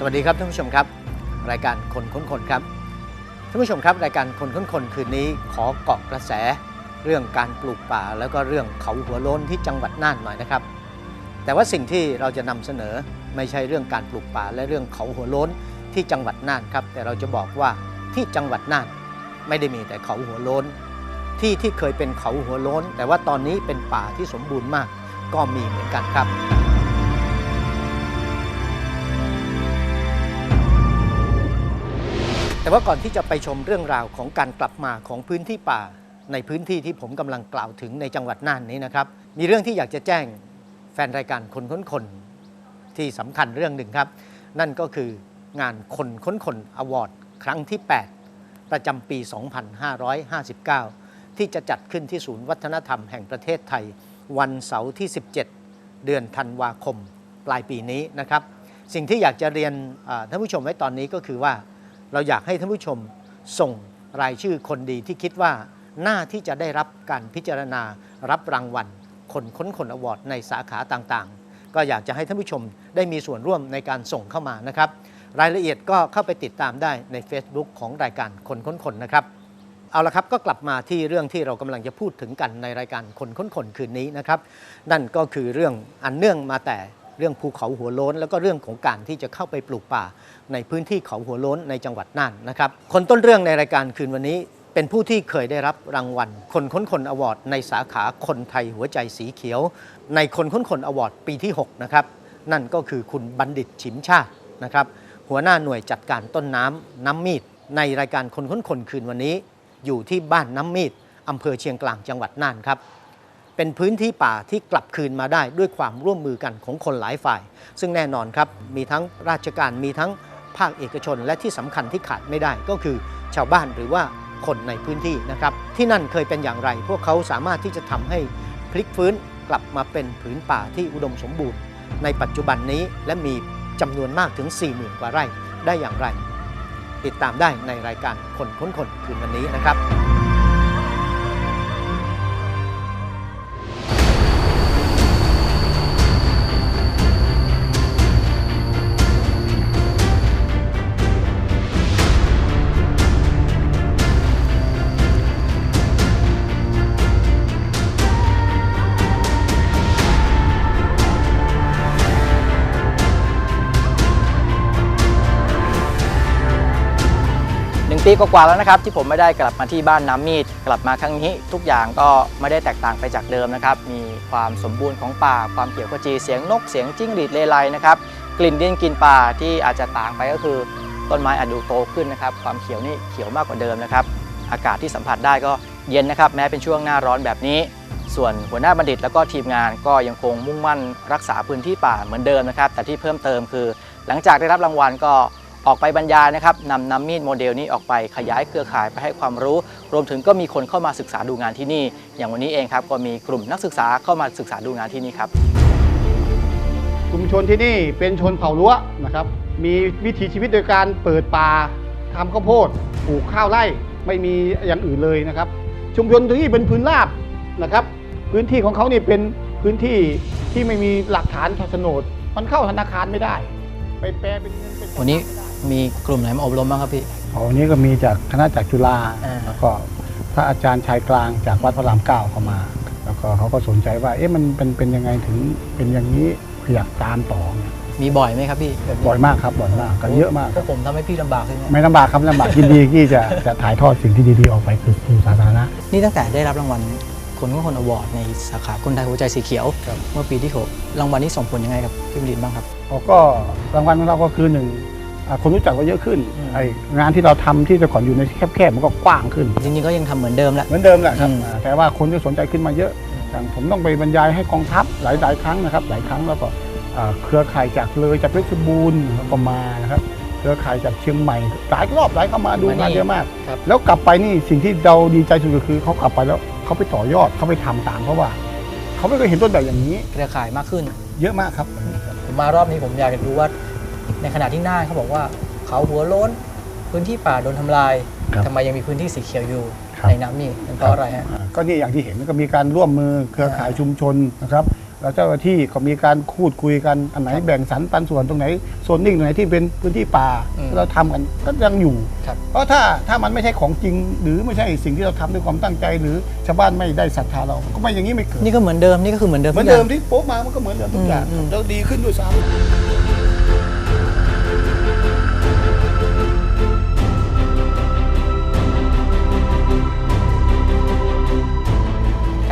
สวัสดีครับท่านผู้ชมครับ รายการคนค้นคนครับท่านผู้ชมครับ รายการคนค้นคนคืนนี้ขอเกาะกระแส เรื่องการปลูกป่า แล้วก็เรื่องเขาหัวโล้นที่จังหวัดน่านหน่อยนะครับ แต่ว่าสิ่งที่เราจะนำเสนอไม่ใช่เรื่องการปลูกป่า และเรื่องเขาหัวโล้นที่จังหวัดน่านครับ แต่เราจะบอกว่าที่จังหวัดน่านไม่ได้มีแต่เขาหัวโล้น ที่ที่เคยเป็นเขาหัวโล้น แต่ว่าตอนนี้เป็นป่าที่สมบูรณ์มาก ก็มีเหมือนกันครับ แต่ว่าก่อนที่จะไปชมเรื่องราวของการกลับมาของพื้นที่ป่า ในพื้นที่ที่ผมกำลังกล่าวถึงในจังหวัดน่านนี้นะครับ มีเรื่องที่อยากจะแจ้งแฟนรายการคนค้นคนที่สำคัญเรื่องหนึ่งครับ นั่นก็คืองานคนค้นคนอวอร์ดครั้งที่ 8 ประจำปี 2559 ที่จะจัดขึ้นที่ศูนย์วัฒนธรรมแห่งประเทศไทย วันเสาร์ที่ 17 เดือนธันวาคมปลายปีนี้นะครับ สิ่งที่อยากจะเรียนท่านผู้ชมไว้ตอนนี้ก็คือว่า เราอยากให้ท่านผู้ชมส่งรายชื่อคนดีที่คิดว่าน้าที่จะได้รับการพิจารณารับรางวัล คนค้นคนอวอร์ดในสาขาต่างๆ ก็อยากจะให้ท่านผู้ชมได้มีส่วนร่วมในการส่งเข้ามานะครับ รายละเอียดก็เข้าไปติดตามได้ใน Facebook ของรายการคนค้นคนนะครับ เอาละครับก็กลับมาที่เรื่องที่เรากำลังจะพูดถึงกันในรายการคนค้นคนคืนนี้นะครับ นั่นก็คือเรื่องอันเนื่องมาแต่ เรื่องภูเขาหัวโล้น แล้วก็เรื่องของการที่จะเข้าไปปลูกป่า ในพื้นที่เขาหัวโล้นในจังหวัดน่านนะครับคนต้นเรื่องในรายการคืนวันนี้ เป็นผู้ที่เคยได้รับรางวัล คนค้นคนอวอร์ดในสาขาคนไทยหัวใจสีเขียว ในคนค้นคนอวอร์ดปีที่6นะครับนั่นก็คือคุณบัณฑิตฉิมชาตินะครับหัวหน้าหน่วยจัดการต้นน้ำน้ำมีดในรายการคนค้นคนคืนวันนี้ อยู่ที่บ้านน้ำมีดอำเภอเชียงกลางจังหวัดน่านครับ เป็นพื้นที่ป่าที่กลับคืนมาได้ด้วยความร่วมมือกันของคนหลายฝ่าย ซึ่งแน่นอนครับมีทั้งราชการมีทั้งภาคเอกชน และที่สำคัญที่ขาดไม่ได้ก็คือชาวบ้านหรือว่าคนในพื้นที่นะครับ ที่นั่นเคยเป็นอย่างไร พวกเขาสามารถที่จะทำให้พลิกฟื้นกลับมาเป็นผืนป่าที่อุดมสมบูรณ์ ในปัจจุบันนี้และมีจำนวนมากถึง 40,000 กว่าไร่ได้อย่างไร ติดตามได้ในรายการคนค้นคนคืนวันนี้นะครับ ปีกว่าๆแล้วนะครับที่ผมไม่ได้กลับมาที่บ้านน้ำมีดกลับมาครั้งนี้ ทุกอย่างก็ไม่ได้แตกต่างไปจากเดิมนะครับมีความสมบูรณ์ของป่า ความเขียวขจีเสียงนกเสียงจิ้งหรีดเลไลนะครับกลิ่นดินกลิ่นป่าที่อาจจะต่างไปก็คือต้นไม้อาจดูโตขึ้นนะครับความเขียวนี่เขียวมากกว่าเดิมนะครับอากาศที่สัมผัสได้ก็เย็นนะครับแม้เป็นช่วงหน้าร้อนแบบนี้ ส่วนหัวหน้าบัณฑิตแล้วก็ทีมงานก็ยังคงมุ่งมั่นรักษาพื้นที่ป่าเหมือนเดิมนะครับแต่ที่เพิ่มเติมคือ หลังจากได้รับรางวัลก็ ออกไปบรรยายนะครับนำนำมีดโมเดลนี้ออกไปขยายเครือข่ายไปให้ความรู้ รวมถึงก็มีคนเข้ามาศึกษาดูงานที่นี่ อย่างวันนี้เองครับก็มีกลุ่มนักศึกษาเข้ามาศึกษาดูงานที่นี่ครับชุมชนที่นี่เป็นชนเผ่ารั้วนะครับ มีวิถีชีวิตโดยการเปิดป่าทำข้าวโพดปลูกข้าวไร่ไม่มีอย่างอื่นเลยนะครับ ชุมชนที่นี่เป็นพื้นราบนะครับ พื้นที่ของเขานี่เป็นพื้นที่ที่ไม่มีหลักฐานโฉนด มันเข้าธนาคารไม่ได้ ไปแปลเป็นเงินเป็นวันนี้ มีกลุ่มไหนมาอบรมบ้างครับพี่อ๋อวันนี้ก็มีจากคณะจากจุฬาอ่าแล้วก็พระอาจารย์ชายกลางจากวัดพระรามเก้าเข้ามา แล้วก็เขาก็สนใจว่าเอ๊ะมันเป็นเป็นยังไงถึงเป็นอย่างนี้อยากตามต่อเนี่ยมีบ่อยไหมครับพี่บ่อยมากครับบ่อยมากกันเยอะมากพวกผมทำให้พี่ลำบากใช่ไหมไม่ลำบากครับลำบากยินดีที่จะจะถ่ายทอดสิ่งที่ดีๆออกไปคือสู่สาธารณะ นี่ตั้งแต่ได้รับรางวัลคนก็คนอวอร์ดในสาขาคนไทยหัวใจสีเขียวครับเมื่อปีที่หกรางวัลนี้ส่งผลยังไงกับพี่บัณฑิตบ้างครับเขาก็รางวัลของเราก็คือหนึ่งอ่า คนรู้จักเราเยอะขึ้นอืมไอ้งานที่เราทำที่แต่ก่อนอยู่ในแคบๆมันก็กว้างขึ้น จริงๆก็ยังทำเหมือนเดิมแหละเหมือนเดิมแหละครับอืมอ่าแต่ว่าคนที่สนใจขึ้นมาเยอะอย่างผมต้องไปบรรยายให้กองทัพหลายๆครั้งนะครับ หลายครั้งแล้วก็อ่าเครือข่ายจากเลยจากเพชรบูรณ์ก็มานะครับเครือข่ายจากเชียงใหม่หลายรอบหลายเข้ามาดูงานเยอะมากครับแล้วกลับไปนี่สิ่งที่เราดีใจสุดก็คือเขากลับไปแล้วเขาไปต่อยอดเขาไปทำตามเพราะว่าเขาไม่เคยเห็นต้นแบบอย่างนี้เครือข่ายมากขึ้น เยอะมากครับ ผมมารอบนี้ผมอยากจะรู้ว่า ในขณะที่น่านเขาบอกว่าเขาหัวโล้นพื้นที่ป่าโดนทำลายครับทำไมยังมีพื้นที่สีเขียวอยู่ครับในน้ำนี่เป็นเพราะอะไรฮะอ่าก็นี่อย่างที่เห็นก็มีการร่วมมือเครือข่ายชุมชนนะครับแล้วเจ้าหน้าที่ก็มีการพูดคุยกันอันไหนแบ่งสรรปันส่วนตรงไหนโซนนิ่งตรงไหนที่เป็นพื้นที่ป่าอืมเราทำกันก็ยังอยู่ครับเพราะถ้าถ้ามันไม่ใช่ของจริง หรือไม่ใช่สิ่งที่เราทำด้วยความตั้งใจ หรือชาวบ้านไม่ได้ศรัทธาเราก็ไม่อย่างนี้ไม่เกิดนี่ก็เหมือนเดิมนี่ก็คือเหมือนเดิมเหมือนทุกเดิย่ามงที่โป๊ะมามันก็เหมือนเดิมทุกอย่างอืมอืมแล้วดีขึ้นด้วยซ้ำ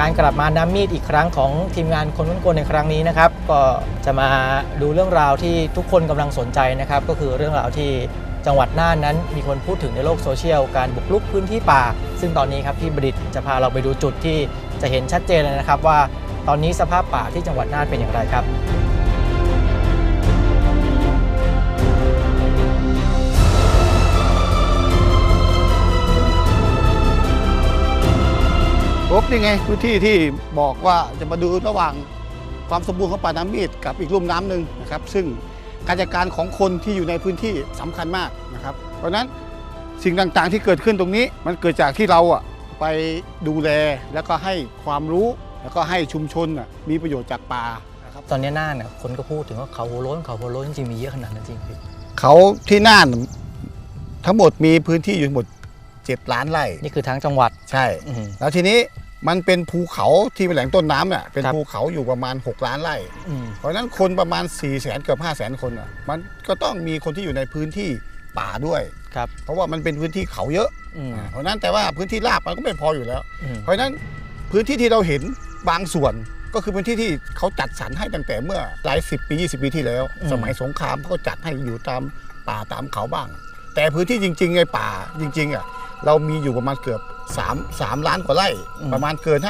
การกลับมาน้ำมีดอีกครั้งของทีมงานคนคุ้นคนในครั้งนี้นะครับ ก็จะมาดูเรื่องราวที่ทุกคนกำลังสนใจนะครับ ก็คือเรื่องราวที่จังหวัดน่านนั้นมีคนพูดถึงในโลกโซเชียลการบุกรุกพื้นที่ป่า ซึ่งตอนนี้ครับพี่บดิตจะพาเราไปดูจุดที่จะเห็นชัดเจนเลยนะครับว่าตอนนี้สภาพป่าที่จังหวัดน่านเป็นอย่างไรครับ นี่ไงพื้นที่ที่บอกว่าจะมาดูระหว่างความสมบูรณ์ของป่าน้ำมีดกับอีกลุ่มน้ำหนึ่งนะครับ ซึ่งการจัดการของคนที่อยู่ในพื้นที่สำคัญมากนะครับ เพราะฉะนั้นสิ่งต่างๆที่เกิดขึ้นตรงนี้ มันเกิดจากที่เราอะไปดูแลแล้วก็ให้ความรู้แล้วก็ให้ชุมชนอะมีประโยชน์จากป่านะครับตอนนี้น่านเนี่ยคนก็พูดถึงว่าเขาหัวโล้นเขาหัวโล้นจริงๆมีเยอะขนาดนั้นจริงพี่เขาที่น่านทั้งหมดมีพื้นที่อยู่ทั้งหมด7ล้านไร่นี่คือทั้งจังหวัดใช่อื้อหือแล้วทีนี้ มันเป็นภูเขาที่เป็นแหล่งต้นน้ำเนี่ยเป็นครับ ภูเขาอยู่ประมาณ 6 ล้านไร่ อืม เพราะฉะนั้นคนประมาณ4 0 0แสนเกือบ5 0 0แสนคนอะมันก็ต้องมีคนที่อยู่ในพื้นที่ป่าด้วย ครับเพราะว่ามันเป็นพื้นที่เขาเยอะอืมอ่าเพราะฉะนั้นแต่ว่าพื้นที่ราบมันก็ไม่พออยู่แล้ว อืมเพราะฉะนั้นพื้นที่ที่เราเห็นบางส่วนก็คือพื้นที่ที่เขาจัดสรรให้ตั้งแต่เมื่อหลายสิบปี 20 ปีที่แล้ว สมัยสงครามเขาก็จัดให้อยู่ตามป่าตามเขาบ้าง แต่พื้นที่จริงๆในป่าจริงๆอะ เรามีอยู่ประมาณเกือบ3 3ล้านกว่าไร่ประมาณเกิน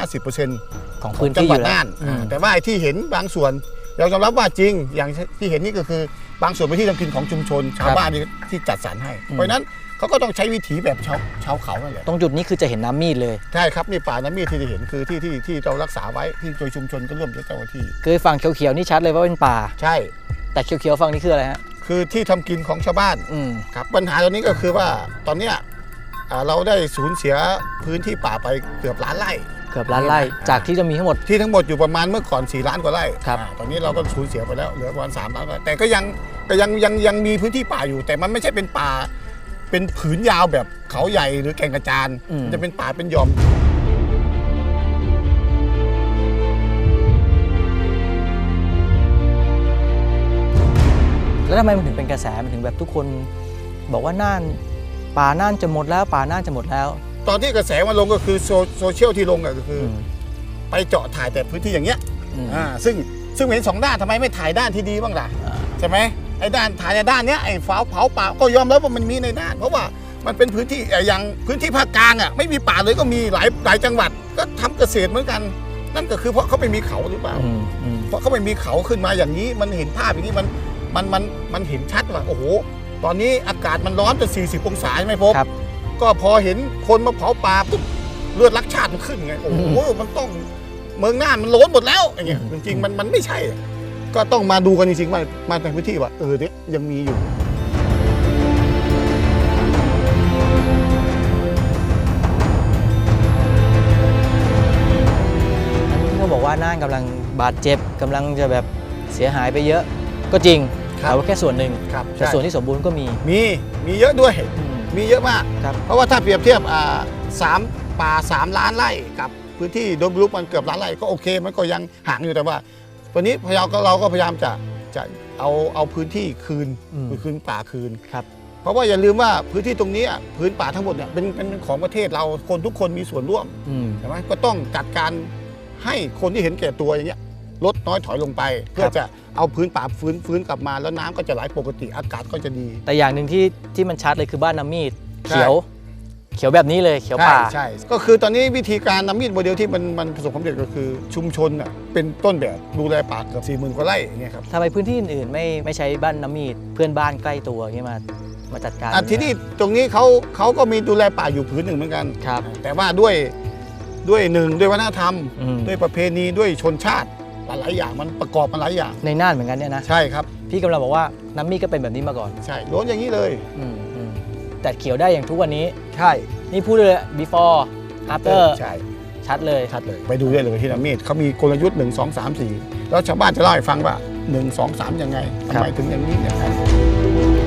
50%ของขอพื้งนจังที่หอวัดยู่แล้วน่านอืมอ่าแต่ว่าไอ้ที่เห็นบางส่วนเรายอมรับว่าจริงอย่างที่เห็นนี่ก็คือบางส่วนเป็นที่ทำกินของชุมชน ชาวบ้านที่ที่จัดสรรให้ เพราะฉะนั้นเขาก็ต้องใช้วิถีแบบชาวชาวเขานั่นแหละตรงจุดนี้คือจะเห็นน้ำมีดเลย ใช่ครับนี่ป่าน้ำมีดที่จะเห็นคือที่ที่ที่เรารักษาไว้ที่โดยชุมชนก็ร่วมกับเจ้าหน้าที่ คือฝั่งเขียวๆนี่ชัดเลยว่าเป็นป่า ใช่ แต่เขียวๆฝั่งนี้คืออะไรฮะคือที่ทำกินของชาวบ้านอืมครับปัญหาตอนนี้ก็คือว่าตอนเนี้ย อ่าเราได้สูญเสียพื้นที่ป่าไปเกือบล้านไร่ เกือบล้านไร่จากที่จะมีทั้งหมด ที่ทั้งหมดอยู่ประมาณเมื่อก่อน 4 ล้านกว่าไร่ครับ อ่าตอนนี้เราก็สูญเสียไปแล้วเหลือประมาณ3ล้านกว่าแต่ก็ยังก็ยังยังยังมีพื้นที่ป่าอยู่ แต่มันไม่ใช่เป็นป่า เป็นผืนยาวแบบเขาใหญ่หรือแก่งกระจานอืมมันจะเป็นป่าเป็นหย่อม แล้วทำไมมันถึงเป็นกระแสมันถึงแบบทุกคนบอกว่าน่าน ป่าน่านจะหมดแล้ว ป่าน่านจะหมดแล้ว ตอนที่กระแสมาลงก็คือโซโซเชียลที่ลงอะก็คืออมไปเจาะถ่ายแต่พื้นที่อย่างเงี้ยอืมอ่าซึ่งซึ่งเห็นสองด้านทำไมไม่ถ่ายด้านที่ดีบ้างล่ะอ่าใช่ไหมไอ้ด้านถ่ายในด้านเนี้ยไอ้เผาเผาป่าก็ยอมรับว่ามันมีในด้าน เพราะว่ามันเป็นพื้นที่เอ่ออย่างพื้นที่ภาคกลางอะไม่มีป่าเลยก็มีหลายหลายจังหวัดก็ทำเกษตรเหมือนกัน นั่นก็คือเพราะเขาไม่มีเขาหรือเปล่าอืมอืมเพราะเขาไม่มีเขาขึ้นมาอย่างนี้มันเห็นภาพอย่างนี้มันมันมันมันเห็นชัดว่าโอ้โห ตอนนี้อากาศมันร้อนจน40 องศาใช่ไหมพบครับ ก็พอเห็นคนมาเผาป่าปุ๊บเลือดรักชาติมันขึ้นไง โอ้โหมันต้องเมืองน่านมันโล้นหมดแล้วอย่างเงี้ยจริงๆมันมันไม่ใช่ ก็ต้องมาดูกันจริงๆว่ามาในพื้นที่ว่าเออเนี่ยยังมีอยู่อันนี้ที่เขาบอกว่าน่านกำลังบาดเจ็บกำลังจะแบบเสียหายไปเยอะ ก็จริง ครับแต่ว่าแค่ส่วนหนึ่งครับแต่ส่วนที่สมบูรณ์ก็มี มีมีเยอะด้วยอืมมีเยอะมาก ครับ เพราะว่าถ้าเปรียบเทียบอ่าสามป่าสามล้านไร่กับพื้นที่โดนบุกรุกมันเกือบล้านไร่ก็โอเค มันก็ยังห่างอยู่แต่ว่าวันนี้พยายามเราก็พยายามจะจะเอาเอาพื้นที่คืนอืมคือคืนป่าคืน ครับ เพราะว่าอย่าลืมว่าพื้นที่ตรงนี้อะพื้นป่าทั้งหมดเนี่ยเป็นเป็นเป็นของประเทศเราคนทุกคนมีส่วนร่วมอืม ใช่ไหมก็ต้องจัดการให้คนที่เห็นแก่ตัวอย่างเงี้ย ลดน้อยถอยลงไป เพื่อจะเอาพื้นป่าฟื้นฟื้นกลับมาแล้วน้ำก็จะไหลปกติอากาศก็จะดี แต่อย่างหนึ่งที่ที่มันชัดเลยคือบ้านน้ำมีดใช่เขียวเขียวแบบนี้เลยเขียวใช่ป่าใช่ก็คือตอนนี้วิธีการนำมีดโมเดลที่มันมันประสบความสำเร็จก็คือชุมชนอะเป็นต้นแบบดูแลป่าเกือบสี่หมื่นกว่าไร่อย่างเงี้ยครับทำไมพื้นที่อื่นๆไม่ไม่ใช้บ้านน้ำมีดเพื่อนบ้านใกล้ตัวอย่างนี้มามาจัดการอะทีนี้ตรงนี้เขาเขาก็มีดูแลป่าอยู่ผืนหนึ่งเหมือนกันครับแต่ว่าด้วยด้วยหนึ่งด้วยวัฒนธรรมอืมด้วยประเพณีด้วยชนชาติ หลายๆอย่างมันประกอบมาหลายอย่าง ในน่านเหมือนกันเนี่ยนะ ใช่ครับ พี่กำลังบอกว่าน้ำมีดก็เป็นแบบนี้มาก่อนใช่โดนอย่างนี้เลย อืมอืมแต่เขียวได้อย่างทุกวันนี้ ใช่นี่พูดเลย before after ใช่ชัดเลยชัดเลยไปดูได้เลยที่นามีดเขามีกลยุทธ์หนึ่งสองสามสี่แล้วชาวบ้านจะเล่าให้ฟังว่า 1 2 3ยังไงทำไมถึงอย่างนี้อย่างนั้น